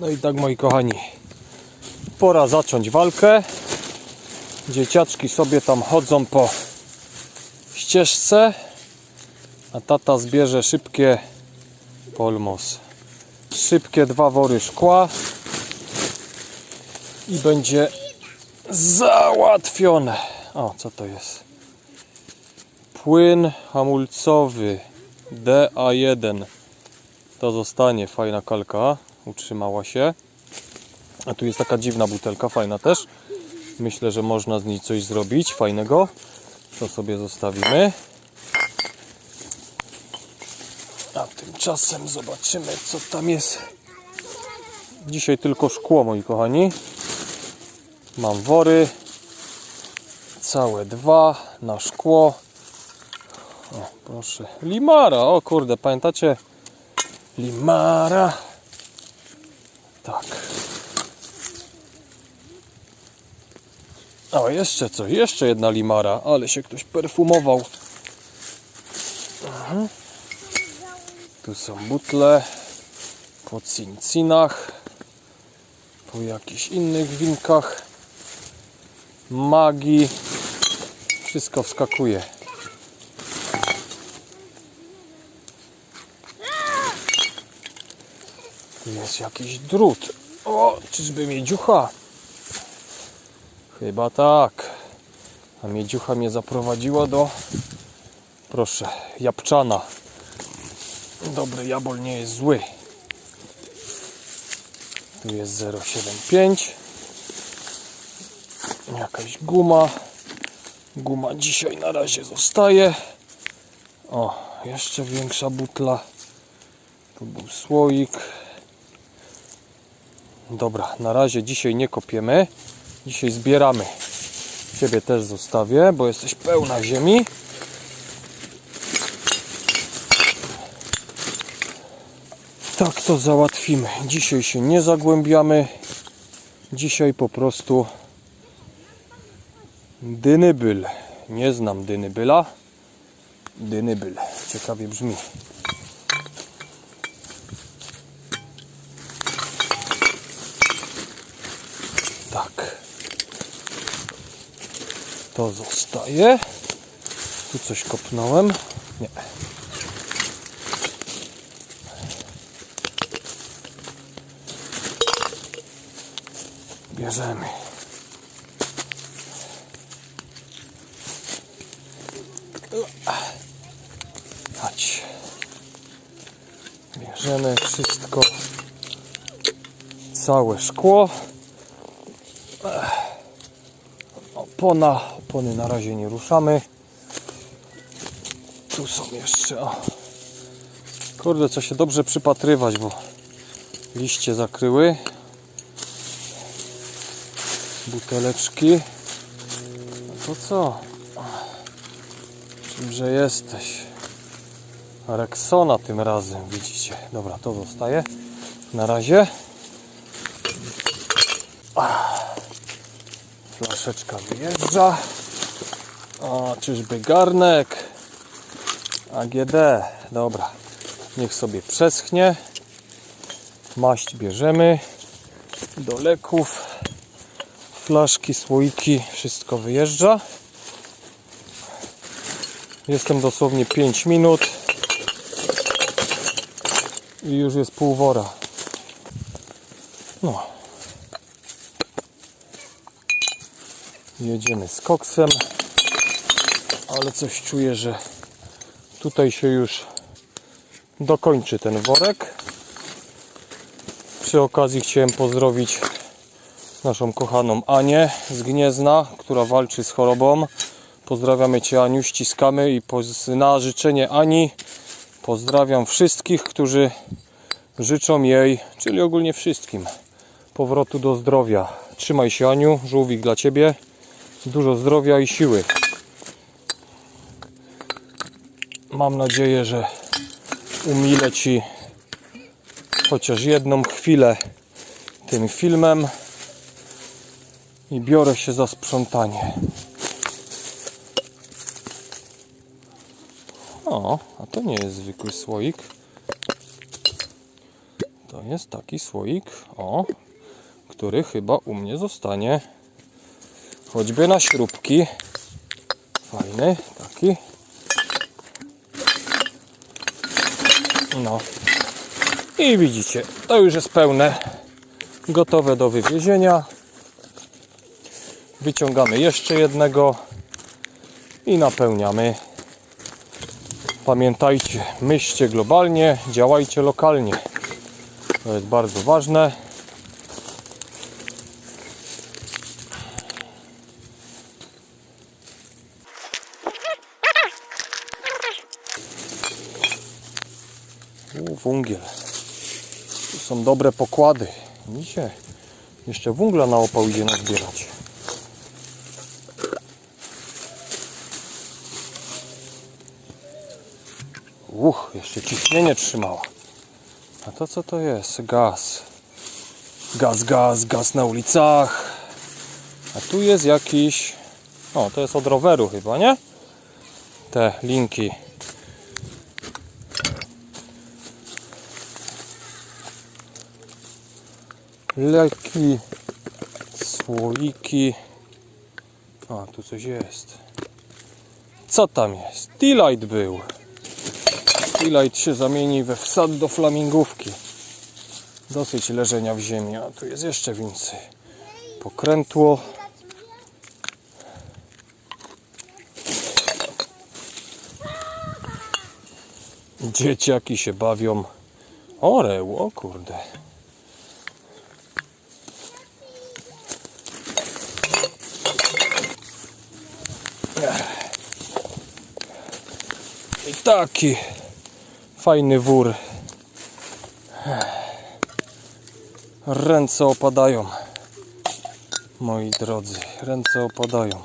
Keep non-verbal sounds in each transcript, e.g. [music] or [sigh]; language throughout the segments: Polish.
No i tak moi kochani, pora zacząć walkę. Dzieciaczki sobie tam chodzą po ścieżce, a tata zbierze szybkie polmos. Szybkie dwa wory szkła i będzie załatwione. O, co to jest? Płyn hamulcowy DA1. To zostanie fajna kalka, utrzymała się. A tu jest taka dziwna butelka, fajna też. Myślę, że można z niej coś zrobić fajnego. To sobie zostawimy. A tymczasem zobaczymy, co tam jest. Dzisiaj tylko szkło, moi kochani. Mam wory. Całe dwa na szkło. O, proszę. Limara, o kurde, pamiętacie? Limara. Tak. O, jeszcze co? Jeszcze jedna limara, ale się ktoś perfumował. Mhm. Tu są butle po cincinach, po jakichś innych winkach, magii. Wszystko wskakuje. Jest jakiś drut. O, czyżby miedziucha? Chyba tak. A miedziucha mnie zaprowadziła do... Proszę, jabłczana. Dobry jabol nie jest zły. Tu jest 075. Jakaś guma. Guma dzisiaj na razie zostaje. O, jeszcze większa butla. Tu był słoik. Dobra, na razie dzisiaj nie kopiemy. Dzisiaj zbieramy. Ciebie też zostawię, bo jesteś pełna ziemi. Tak to załatwimy. Dzisiaj się nie zagłębiamy. Dzisiaj po prostu dynybyl. Nie znam dynybyla. Dynybyl. Ciekawie brzmi. Tak. To zostaje. Tu coś kopnąłem. Nie. Bierzemy. Chodź. Bierzemy wszystko. Całe szkło. Opona. Opony na razie nie ruszamy. Tu są jeszcze. O. Kurde, trzeba się dobrze przypatrywać, bo liście zakryły. Buteleczki. No to co? Czymże jesteś? Rexona tym razem, widzicie. Dobra, to zostaje. Na razie. Flaszeczka wyjeżdża. O, czyżby garnek? AGD. Dobra. Niech sobie przeschnie. Maść bierzemy. Do leków. Flaszki, słoiki. Wszystko wyjeżdża. Jestem dosłownie 5 minut. I już jest pół wora. No. Jedziemy z koksem, ale coś czuję, że tutaj się już dokończy ten worek. Przy okazji chciałem pozdrowić naszą kochaną Anię z Gniezna, która walczy z chorobą. Pozdrawiamy Cię Aniu, ściskamy i na życzenie Ani pozdrawiam wszystkich, którzy życzą jej, czyli ogólnie wszystkim, powrotu do zdrowia. Trzymaj się Aniu, żółwik dla Ciebie. Dużo zdrowia i siły. Mam nadzieję, że umilę Ci chociaż jedną chwilę tym filmem i biorę się za sprzątanie. O, a to nie jest zwykły słoik. To jest taki słoik, o, który chyba u mnie zostanie. Choćby na śrubki. Fajny, taki. No. I widzicie, to już jest pełne. Gotowe do wywiezienia. Wyciągamy jeszcze jednego i napełniamy. Pamiętajcie, myślcie globalnie, działajcie lokalnie. To jest bardzo ważne. U, wungiel. Tu są dobre pokłady. Widzicie? Jeszcze wungla na opał idzie nazbierać. Uch, jeszcze ciśnienie trzymała. A to co to jest? Gaz. Gaz, gaz, gaz na ulicach. A tu jest jakiś... O, to jest od roweru chyba, nie? Te linki. Leki, słoiki. A, tu coś jest. Co tam jest? T-light był. T-light się zamieni we wsad do flamingówki. Dosyć leżenia w ziemi, a tu jest jeszcze więcej. Pokrętło. Dzieciaki się bawią. Oreł, o kurde. I taki fajny wór. Ręce opadają. Moi drodzy, ręce opadają.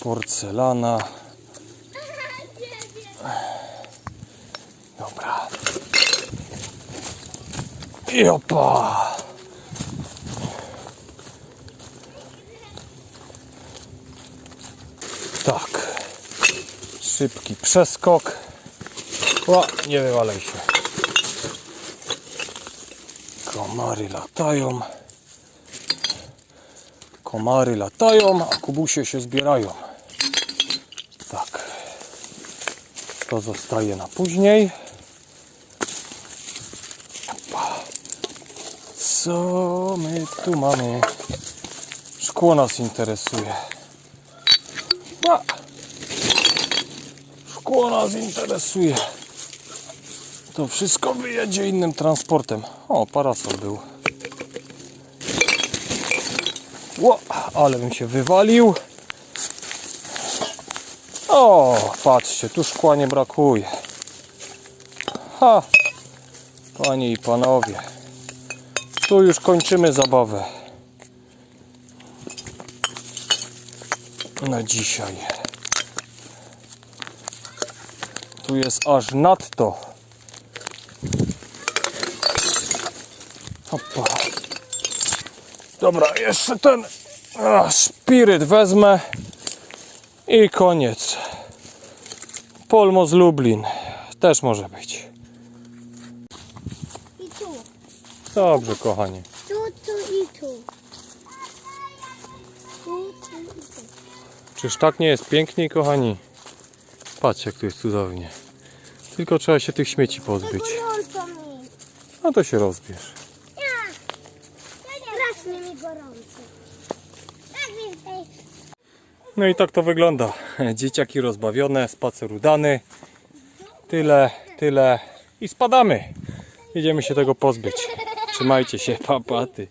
Porcelana. Dobra. I opa. Tak. Szybki przeskok. O, nie wywalaj się. Komary latają. Komary latają, a kubusie się zbierają. Tak. To zostaje na później. Co my tu mamy? Szkło nas interesuje. A. Szkło nas interesuje. To wszystko wyjedzie innym transportem. O, parasol był. Ło, ale bym się wywalił. O, patrzcie, tu szkła nie brakuje. Ha, panie i panowie. Tu już kończymy zabawę. Na dzisiaj. Tu jest aż nadto. Opa. Dobra, jeszcze ten a, spiryt wezmę i koniec. Polmo z Lublin też może być. I tu. Dobrze, kochanie. Tu, tu i tu. Tu, tu i tu. Czyż tak nie jest piękniej, kochani? Patrz, jak tu jest cudownie. Tylko trzeba się tych śmieci pozbyć. Gorąco mi. No to się rozbierz. Ja. Strasznie mi gorąco. Tak więcej. No i tak to wygląda. Dzieciaki rozbawione, spacer udany. Tyle, tyle i spadamy. Idziemy się tego pozbyć. Trzymajcie się, [laughs] papaty.